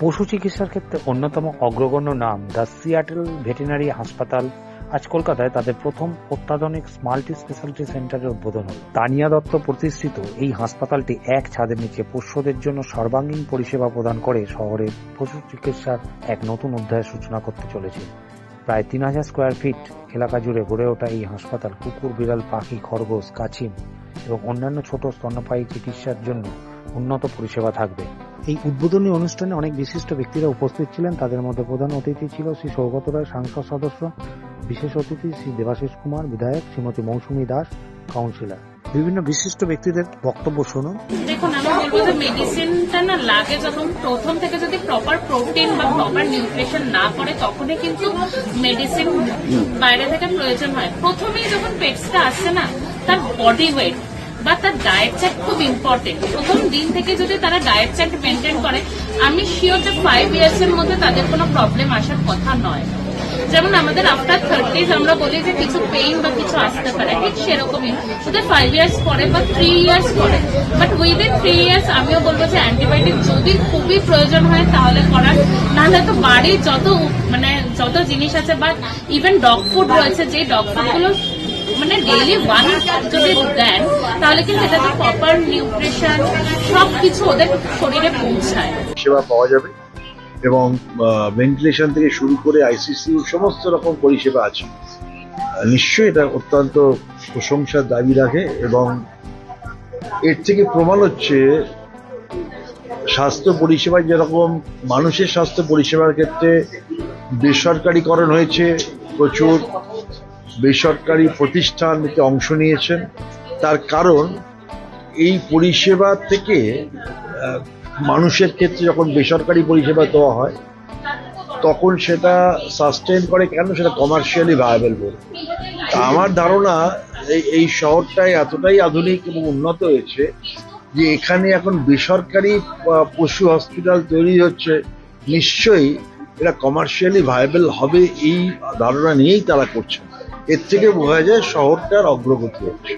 পশু চিকিৎসার ক্ষেত্রে অন্যতম অগ্রগণ্য নাম দ্য সিয়াটেল ভেটেরিনারি হাসপাতাল। আজ কলকাতায় তাদের প্রথম অত্যাধুনিক মাল্টি স্পেশালিটি সেন্টারের উদ্বোধন হল। তানিয়া দত্ত প্রতিষ্ঠিত এই হাসপাতালটি এক ছাদের নিচে পোষ্যদের জন্য সর্বাঙ্গীন পরিষেবা প্রদান করে শহরে পশু চিকিৎসার এক নতুন অধ্যায়ের সূচনা করতে চলেছে। প্রায় তিন হাজার স্কোয়ার ফিট এলাকা জুড়ে গড়ে ওঠা এই হাসপাতাল কুকুর, বিড়াল, পাখি, খরগোশ কাছিম এবং অন্যান্য ছোট স্তন্যপায়ী চিকিৎসার জন্য উন্নত পরিষেবা থাকবে। এই উদ্বোধনী অনুষ্ঠানে অনেক বিশিষ্ট ব্যক্তিরা উপস্থিত ছিলেন। তাদের মধ্যে প্রধান অতিথি ছিল শ্রী সৌগত রায়, সাংসদ সদস্য, বিশেষ অতিথি শ্রী দেবাশিস কুমার, বিধায়ক শ্রীমতী মৌসুমী দাস, কাউন্সিলর। বিভিন্ন বিশিষ্ট ব্যক্তিদের বক্তব্য শুনুন। দেখুন, আমি বলব যে মেডিসিনটা না লাগে যখন প্রথম থেকে যদি প্রপার প্রোটিন বা প্রপার নিউট্রিশন না করে তখনই কিন্তু মেডিসিন বাইরে থেকে প্রয়োজন হয়। প্রথমেই যখন পেটসটা আসছে না, তার বডি ওয়েট বা তার ডায়েট চার্ট খুব ইম্পর্টেন্ট প্রথম দিন থেকে যদি তারা ডায়েট চার্ট মেনটেন করে, আমি শিওর যে ফাইভ ইয়ার্স এর মধ্যে তাদের কোনো প্রবলেম আসার কথা নয়। যেমন আমাদের আফটার থার্টিজ আমরা বলি যে কিছু পেইন বা কিছু আসতে পারে, ঠিক সেরকমই। ওদের ফাইভ ইয়ার্স পরে বা থ্রি ইয়ার্স পরে। বাট উইদিন থ্রি ইয়ার্স আমিও বলব যে অ্যান্টিবায়োটিক যদি খুবই প্রয়োজন হয় তাহলে করার। নাহলে তো বাড়ির যত মানে যত জিনিস আছে বা ইভেন ডগ ফুড রয়েছে যে ডগ ফুডগুলো মানে ডেইলি ওয়ান যদি দেন, তাহলে কিন্তু এটাতে প্রপার নিউট্রিশন সব কিছু ওদের শরীরে পৌঁছায়। সেবা পাওয়া যাবে এবং ভেন্টিলেশন থেকে শুরু করে আইসিসি সমস্ত রকম পরিষেবা আছে। নিশ্চয়ই এটা অত্যন্ত প্রশংসার দাবি রাখে এবং এর থেকে প্রমাণ হচ্ছে স্বাস্থ্য পরিষেবায় যেরকম মানুষের স্বাস্থ্য পরিষেবার ক্ষেত্রে বেসরকারীকরণ হয়েছে প্রচুর বেসরকারি প্রতিষ্ঠান এতে অংশ নিয়েছেন। তার কারণ, এই পরিষেবা থেকে মানুষের ক্ষেত্রে যখন বেসরকারি পরিষেবা দেওয়া হয়, তখন সেটা সাস্টেন করে কেন? সেটা কমার্শিয়ালি ভায়াবেল বলে। আমার ধারণা, এই শহরটায় এতটাই আধুনিক এবং উন্নত হয়েছে যে এখানে এখন বেসরকারি পশু হসপিটাল তৈরি হচ্ছে। নিশ্চয়ই এটা কমার্শিয়ালি ভায়াবেল হবে, এই ধারণা নিয়েই তারা করছে এর থেকে বোঝা যায় শহরটার অগ্রগতি হচ্ছে।